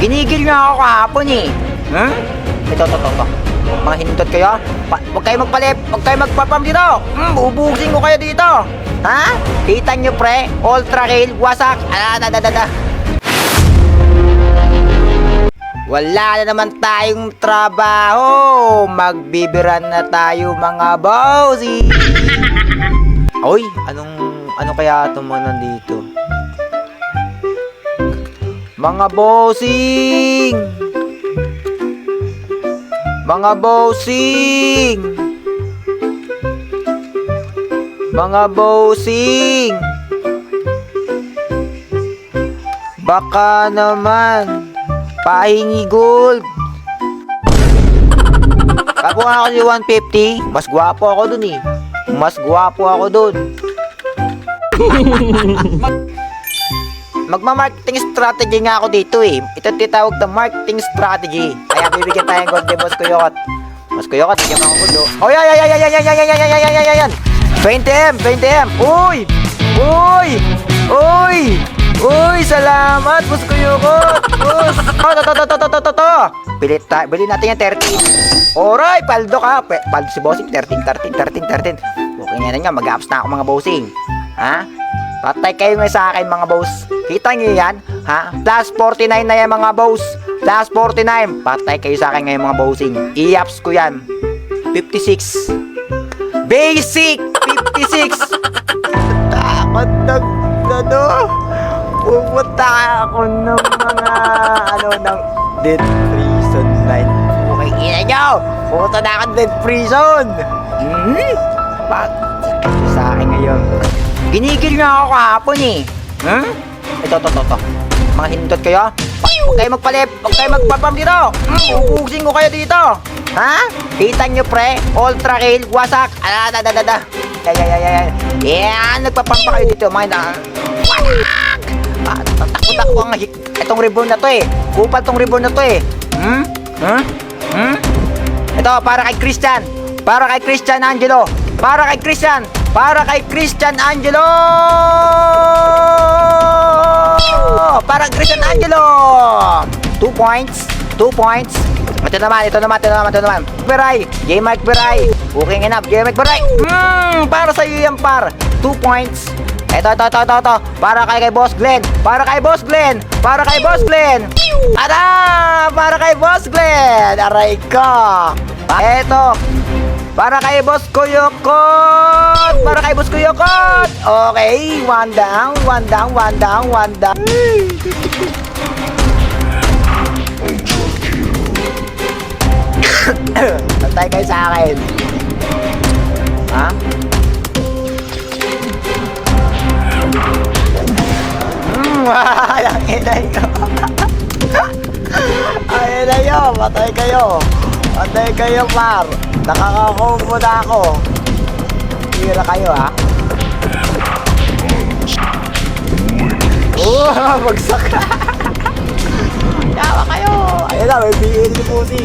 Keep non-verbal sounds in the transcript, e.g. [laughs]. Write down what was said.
Ginigil nga ako kahapon eh. Hmm? Ito, ito, ito, ito. Mga hinindot kayo. Pa- huwag kayo magpalip. Huwag kayo magpapam dito. Hmm, bubusin ko kayo dito. Ha? Kita nyo pre? Ultra kill. Wasak. Ah, da, da, da, da. Wala na naman tayong trabaho. Magbibiran na tayo mga bossy. [laughs] Oy, anong ano kaya itong mga nandito? Mga bossing! Mga bossing! Mga bossing! Baka naman pahingi gold. Kakuha ako ni 150. Mas gwapo ako dun eh. Mas gwapo ako dun. [laughs] Magma-marketing strategy nga ako dito eh. Ito titawag na marketing strategy. Kaya bibigyan tayo ng ni Boss Kuyokot. Boss Kuyokot, bigyan mo ako gulo. Oh, yan, yan, yan, yan, yan, yan, yan, yan, yan, yan, yan, yan, yan. 20M, 20M. Uy! Uy! Uy! Uy, salamat, Boss Kuyokot. Boss. Oh, to, to, to, to, to, to, to. Bili, ta, bili natin yung 13. Alright, paldo ka. Pe- Paldo si Bossing. 13, 13, 13, 13. Okay na nga, mag-ups na ako mga bossing. Ha? Patay kayo nga sa akin mga boss. Kita nyo yan? Ha? Plus 49 na yan mga boss. Plus 49. Patay kayo sa akin ngayon mga bossing. I-ups ko yan. 56. Basic 56. Takot na ano. Pupunta ako ng mga ano ng Dead Prison Night. Okay, ina nyo. Pupunta na ako ng Dead Prison. Hmm? Pat sa akin ngayon. Ginigil nga ako kahapon eh. Hmm? Ito, ito, ito, ito. Mga hindot kayo. Huwag kayo magpalip. Huwag kayo magpapam dito. Ubusin ko kayo dito. Ha? Kita nyo pre? Ultra kill. Wasak. Ah, da, da, da, da. Yan, yan, yan, yan. Yan, nagpapam pa kayo dito. Mga na... Wasak! Ah, takot ako ang. Itong ribbon na to eh. Kupal tong ribbon na to eh. Hmm? Hmm? Hmm? Ito, para kay Christian. Para kay Christian Angelo. Para kay Christian. Para kay Christian Angelo. Para kay Christian Angelo. Two points. Two points. Ito naman, ito naman, ito naman, ito naman. Beray. J. Mike Beray. Booking enough. J. Mike Beray. Hmm, para sa iyo yan, par. Two points. Ito, ito, ito, ito, ito. Para kay kay Boss Glenn. Para kay Boss Glenn. Para kay Boss Glenn. Ada! Para kay Boss Glenn. Aray ko. Ito. Para kay Boss Kuyokot. Para kay Boss Kuyokot. Okay. One down, one down, one down, one down. Tatay kayo sa akin. Ha? Hmm, walang inay ko. Ayun na yun, patay kayo. Patay kayo, par. Nakakakombo na ako. Tira kayo, ha? Oo, [laughs] bagsak ka. Yawa kayo. Ayun na, may BL ni Pusi.